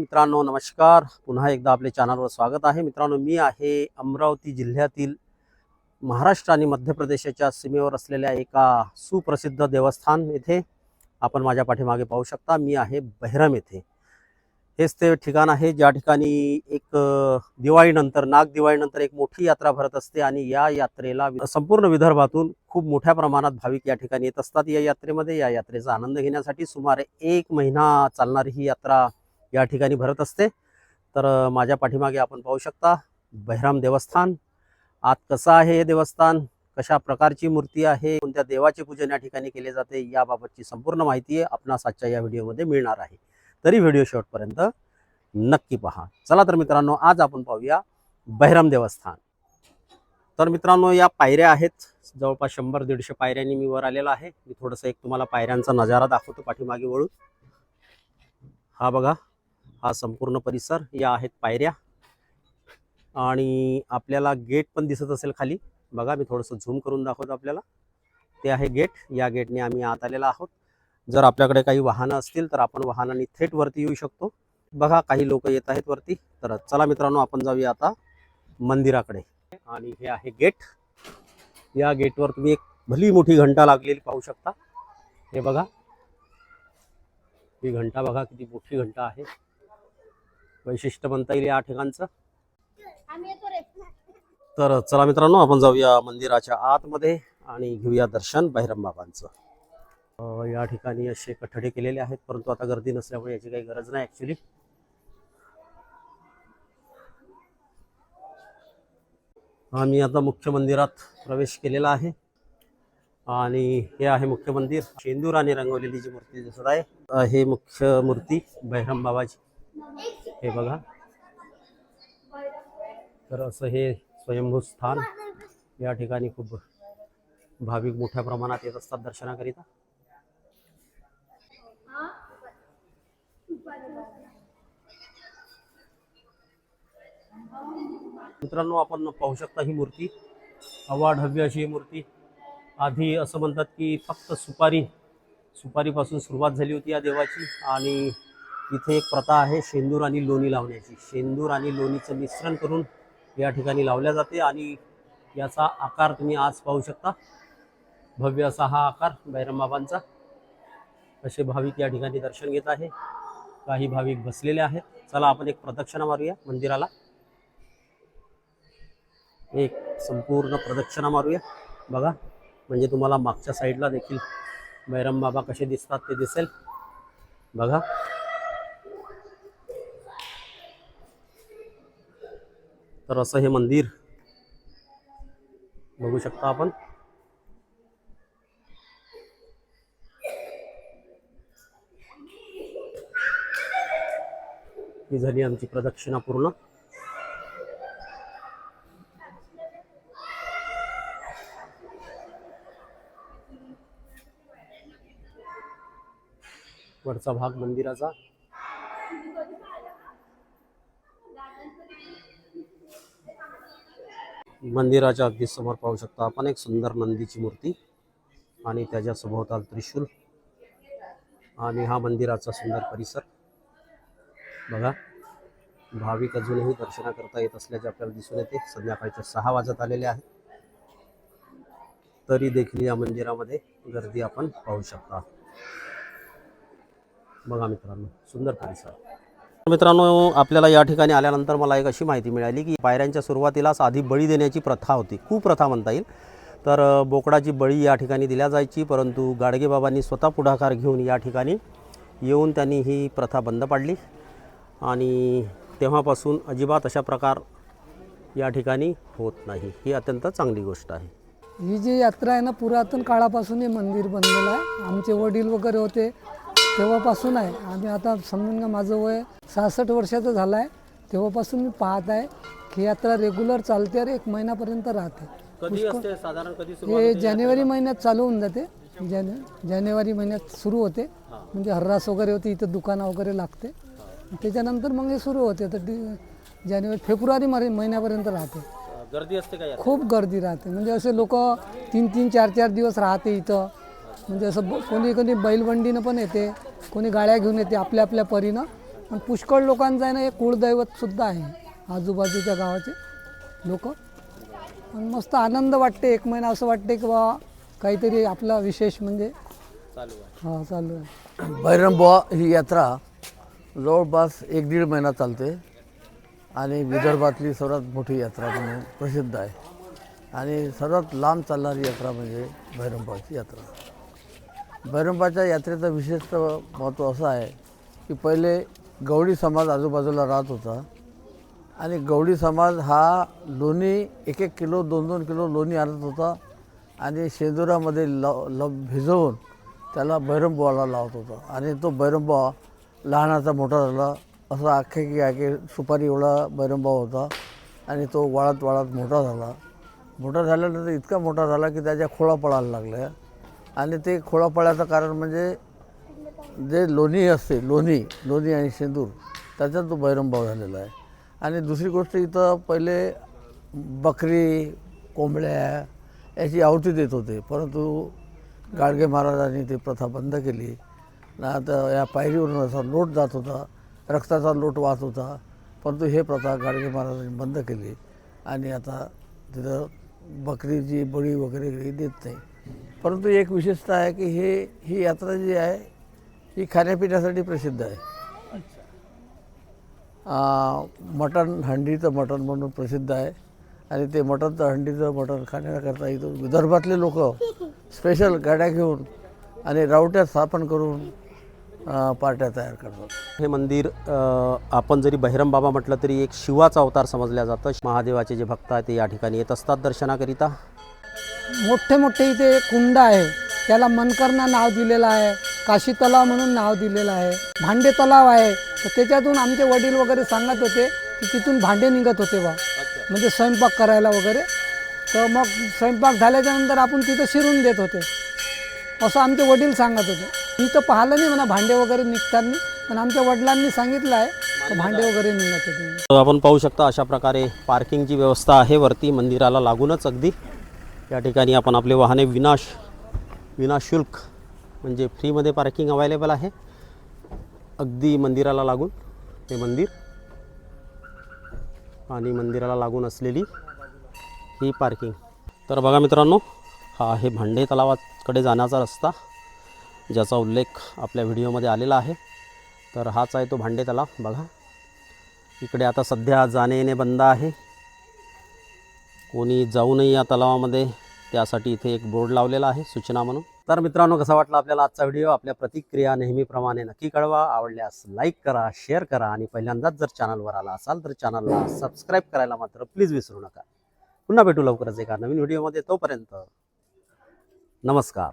मित्रांनो नमस्कार. पुन्हा एकदा आपल्या चॅनलवर स्वागत आहे. मित्रांनो मी आहे अमरावती जिल्ह्यातील महाराष्ट्र आणि मध्य प्रदेशाच्या सीमेवर असलेल्या एका सुप्रसिद्ध देवस्थान येथे आपण माझ्या पाठीमागे पाहू शकता. मी आहे बहिरम येथे. हेच ते ठिकाण आहे. ज्या ठिकाणी एक दिवाळीनंतर नाग दिवाळीनंतर एक मोठी यात्रा भरत असते आणि या यात्रेला वि- संपूर्ण विदर्भातून खूप मोठ्या प्रमाणात भाविक या ठिकाणी येत असतात. या यात्रेमध्ये या यात्रेचा आनंद घेण्यासाठी सुमारे एक महिना चालणारी ही यात्रा या ठिकाणी भरत असते. तर माझ्या पाठीमागे आपण पाहू शकता बहिराम देवस्थान. आत कसं आहे हे देवस्थान? कशा प्रकारची मूर्ती आहे? कोणत्या देवाचे पूजन या ठिकाणी केले जाते? याबाबतची संपूर्ण माहिती आपणास आजच्या या व्हिडिओमध्ये मिळणार आहे. तरी व्हिडिओ शेवटपर्यंत नक्की पहा. चला तर मित्रांनो आज आपण पाहूया बहिराम देवस्थान. तर मित्रांनो या पायऱ्या आहेत. जवळपास शंभर दीडशे पायऱ्यांनी मी वर आलेला आहे. मी थोडंसं एक तुम्हाला पायऱ्यांचा नजारा दाखवतो पाठीमागे वळून. हा बघा. हा संपूर्ण परिसर या आहेत पायऱ्या. आणि आपल्याला गेट पण दिसत असेल खाली. बघा मी थोडंसं झूम करून दाखवतो आपल्याला. ते आहे गेट. या गेटने आम्ही आत आलेला आहोत. जर आपल्याकडे काही वाहनं असतील तर आपण वाहनांनी थेट वरती येऊ शकतो. बघा काही लोक येत आहेत वरती. तर चला मित्रांनो आपण जाऊया आता मंदिराकडे. आणि हे आहे गेट. या गेटवर तुम्ही एक भली मोठी घंटा लागलेली पाहू शकता. हे बघा. ही घंटा बघा किती मोठी घंटा आहे. वैशिष्ट्य म्हणता येईल या ठिकाणचं. तर चला मित्रांनो आपण जाऊया मंदिराच्या आतमध्ये आणि घेऊया दर्शन बहिरम बाबांचं. या ठिकाणी असे कठडे केलेले आहेत परंतु आता गर्दी नसल्यामुळे याची काही गरज नाही ॲक्च्युली आम्ही आता मुख्य मंदिरात प्रवेश केलेला आहे. आणि हे आहे मुख्य मंदिर. शेंदूर आणि रंगवलेली जी मूर्ती दिसत आहे हे मुख्य मूर्ती बहिरम बाबाची. हे बघा. तर असं हे स्वयंभू स्थान या ठिकाणी खूप भाविक मोठ्या प्रमाणात येत असतात दर्शनाकरिता. मित्रांनो आपण पाहू शकता ही मूर्ती. अवाढव्य अशी ही मूर्ती. आधी असं म्हणतात की फक्त सुपारी सुपारीपासून सुरुवात झाली होती या देवाची. आणि इथे एक प्रथा आहे शेंदूर आणि लोणी लावण्याची. शेंदूर आणि लोणीचं मिश्रण करून या ठिकाणी लावल्या जाते आणि याचा आकार तुम्ही आज पाहू शकता. भव्य असा हा आकार बैरमबाबांचा असे भाविक या ठिकाणी दर्शन घेत आहे. काही भाविक बसलेले आहेत. चला आपण एक प्रदक्षिणा मारूया मंदिराला. एक संपूर्ण प्रदक्षिणा मारूया. बघा म्हणजे तुम्हाला मागच्या साईडला देखील बैरम बाबा कसे दिसतात ते दिसेल. बघा. तर असं हे मंदिर बघू शकता आपण. ही झाली आमची प्रदक्षिणा पूर्ण. वरचा भाग मंदिराचा. मंदिराच्या अगदी समोर पाहू शकता आपण एक सुंदर नंदीची मूर्ती आणि त्याच्या सभोवताल त्रिशूल आणि हा मंदिराचा सुंदर परिसर. बघा भाविक अजूनही दर्शना करता येत असल्याचे आपल्याला दिसून येते. संध्याकाळच्या सहा वाजत आलेले आहे. तरी देखील या मंदिरामध्ये गर्दी आपण पाहू शकता. बघा मित्रांनो सुंदर परिसर. मित्रांनो आपल्याला या ठिकाणी आल्यानंतर मला एक अशी माहिती मिळाली की पायऱ्यांच्या सुरुवातीलाच आधी बळी देण्याची प्रथा होती. कुप्रथा म्हणता येईल. तर बोकडाची बळी या ठिकाणी दिल्या जायची परंतु गाडगेबाबांनी स्वतः पुढाकार घेऊन या ठिकाणी येऊन त्यांनी ही प्रथा बंद पाडली. आणि तेव्हापासून अजिबात अशा प्रकार या ठिकाणी होत नाही. ही अत्यंत चांगली गोष्ट आहे. ही जी यात्रा आहे ना पुरातन काळापासून हे मंदिर बनलेलं आहे. आमचे वडील वगैरे होते. तेव्हापासून आहे. आम्ही आता समजून घ्या माझं वय सहासष्ट वर्षाचं झालं आहे तेव्हापासून मी पाहत आहे की यात्रा रेग्युलर चालते आणि एक महिन्यापर्यंत राहते. कधी असते? साधारण कधी हे जानेवारी महिन्यात चालू होऊन जाते. जाने जानेवारी महिन्यात सुरू होते. म्हणजे हर्रास वगैरे होते इथं दुकानं वगैरे लागते. त्याच्यानंतर मग हे सुरू होते. तर डी- जानेवारी फेब्रुवारी मरि- महिन्यापर्यंत राहते. गर्दी असते का खूप गर्दी राहते. म्हणजे असे लोक तीन तीन चार चार दिवस राहते इथं. म्हणजे असं ब- कोणी कोणी बैलबंडीनं पण येते. कोणी गाड्या घेऊन येते आपल्या आपल्या परीनं. पण पुष्कळ लोकांचं आहे ना हे कुळदैवतसुद्धा आहे आजूबाजूच्या गावाचे लोक. पण मस्त आनंद वाटते एक महिना असं वाटते की बा काहीतरी आपला विशेष म्हणजे हा चालू आहे. बैरमबुवा ही यात्रा जवळपास एक दीड महिना चालते आणि विदर्भातली सर्वात मोठी यात्रा म्हणून प्रसिद्ध आहे. आणि सर्वात लांब चालणारी यात्रा म्हणजे भैरंबाची यात्रा. भैरंबाच्या यात्रेचं विशेषतः महत्त्व असं आहे की पहिले गवळी समाज आजूबाजूला राहत होता. आणि गवळी समाज हा लोणी एक एक किलो दोन दोन किलो लोणी आणत होता. आणि शेंदुरामध्ये ल ल भिजवून त्याला बैरंबुवाला लावत होता. आणि तो भैरंबा लहानाचा मोठा झाला. असा आखे की आखे सुपारी एवढा भैरंबा होता. आणि तो वाळत वाळत मोठा झाला. मोठा झाल्यानंतर इतका मोठा झाला की त्याच्या खोळा पडायला लागल्या. आणि ते खोळा कारण म्हणजे जे लोणी असते लोणी लोणी आणि शेंदूर त्याच्यात तो बैरंभाव झालेला आहे. आणि दुसरी गोष्ट इथं पहिले बकरी कोंबड्या याची आवती देत होते परंतु गाडगे महाराजांनी ती प्रथा बंद केली. ना तर या पायरीवरून असा लोट जात होता रक्ताचा लोट वाहत होता परंतु हे प्रथा गाडगे महाराजांनी बंद केली. आणि आता तिथं बकरीची बळी वगैरे काही देत नाही. परंतु एक विशेषता आहे की हे ही यात्रा जी आहे ही खाण्यापिण्यासाठी प्रसिद्ध आहे. मटण हंडीचं मटण म्हणून प्रसिद्ध आहे. आणि ते मटणचं हंडीचं मटण खाण्याकरता इथं विदर्भातले लोक स्पेशल गाड्या घेऊन आणि रावट्या स्थापन करून पार्ट्या तयार करतात. हे मंदिर आपण जरी बहिरम बाबा म्हटलं तरी एक शिवाचा अवतार समजल्या जातं. महादेवाचे जे भक्त आहेत ते या ठिकाणी येत असतात दर्शनाकरिता. मोठे मोठे इथे कुंड आहे. त्याला मनकर्णा नाव दिलेलं आहे. काशी तलाव म्हणून नाव दिलेलं आहे. भांडे तलाव आहे. तर त्याच्यातून आमचे वडील वगैरे सांगत होते की तिथून भांडे निघत होते बा. म्हणजे स्वयंपाक करायला वगैरे. तर मग स्वयंपाक झाल्याच्यानंतर आपण तिथं शिरून देत होते. असं आमचे वडील सांगत होते. मी तर पाहिलं नाही म्हणा भांडे वगैरे निघताना. पण आमच्या वडिलांनी सांगितलं आहे तर भांडे वगैरे निघत होते. आपण पाहू शकता अशा प्रकारे पार्किंगची व्यवस्था आहे वरती. मंदिराला लागूनच अगदी. या ठिकाणी आपण आपले वाहने विनाश विनाशुल्क म्हणजे फ्रीमध्ये पार्किंग अवेलेबल आहे. अगदी मंदिराला लागून हे मंदिर आणि मंदिराला लागून असलेली ही पार्किंग तर बघा मित्रांनो हा आहे भांडे तलावाकडे जाण्याचा रस्ता ज्याचा उल्लेख आपल्या व्हिडिओमध्ये आलेला आहे. तर हाच आहे तो भांडे तलाव. बघा इकडे आता सध्या जाणे येणे बंद आहे. कोणी जाऊ नये या तलावामध्ये त्यासाठी इथे एक बोर्ड लावलेला आहे सूचना म्हणून. तर मित्रांनो कसा वाटला आपल्याला आजचा व्हिडिओ? आपल्या प्रतिक्रिया नेहमीप्रमाणे नक्की कळवा. आवडल्यास लाईक करा शेअर करा आणि पहिल्यांदाच जर चॅनलवर आला असाल तर चॅनलला सबस्क्राईब करायला मात्र प्लीज विसरू नका. पुन्हा भेटू लवकरच एका नवीन व्हिडिओमध्ये. तोपर्यंत नमस्कार.